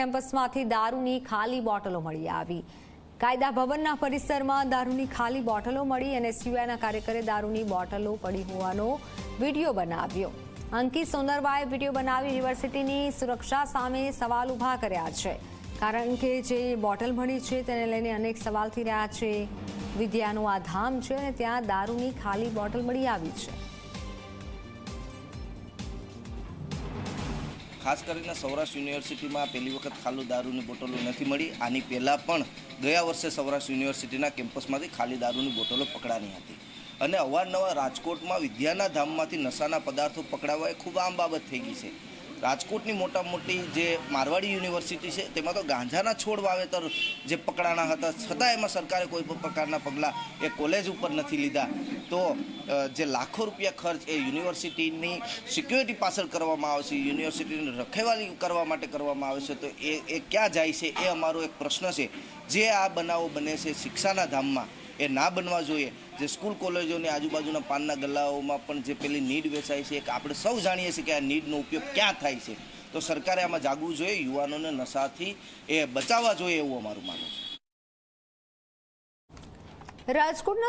કેમ્પસમાંથી દારૂની ખાલી બોટલો મળી આવી. કાયદા ભવનના પરિસરમાં દારૂની ખાલી બોટલો મળી અને એસયુઆઈના કાર્યકરે દારૂની બોટલો પડી હોવાનો વીડિયો બનાવ્યો. અંકિત સોનરવાએ વીડિયો બનાવી યુનિવર્સિટીની સુરક્ષા સામે સવાલ ઊભા કર્યા છે. કારણ કે જે બોટલ મળી છે તેને લઈને અનેક સવાલ થઈ રહ્યા છે. વિદ્યાનું આ ધામ છે અને ત્યાં દારૂની ખાલી બોટલ મળી આવી છે. ખાસ કરીને સૌરાષ્ટ્ર યુનિવર્સિટીમાં પહેલી વખત ખાલી દારૂની બોટલો નથી મળી. આની પહેલાં પણ ગયા વર્ષે સૌરાષ્ટ્ર યુનિવર્સિટીના કેમ્પસમાંથી ખાલી દારૂની બોટલો પકડાની હતી. અને અવારનવાર રાજકોટમાં વિદ્યાના ધામમાંથી નશાના પદાર્થો પકડાવવા એ ખૂબ આમ બાબત થઈ ગઈ છે. રાજકોટની મોટા મોટી જે મારવાડી યુનિવર્સિટી છે, તેમાં તો ગાંજાના છોડ વાવેતર જે પકડાના હતા, છતાં એમાં સરકારે કોઈ પણ પ્રકારના પગલાં એ કોલેજ ઉપર નથી લીધા. તો જે લાખો રૂપિયા ખર્ચ એ યુનિવર્સિટીની સિક્યોરિટી પાછળ કરવામાં આવે છે, યુનિવર્સિટીની રખેવાલી કરવા માટે કરવામાં આવે છે, તો એ એ ક્યાં જાય છે, એ અમારો એક પ્રશ્ન છે. જે આ બનાવો બને છે શિક્ષાના ધામમાં, એ ના બનવા જોઈએ. જે સ્કૂલ કોલેજોની આજુબાજુના પાનના ગલ્લાઓમાં પણ જે પેલી નીડ વેચાય છે આપણે સૌ જાણીએ છીએ કે આ નીડનો ઉપયોગ ક્યાં થાય છે. તો સરકારે આમાં જાગવું જોઈએ, યુવાનોને નશાથી એ બચાવવા જોઈએ એવું અમારું માનવું છે. રાજકોટના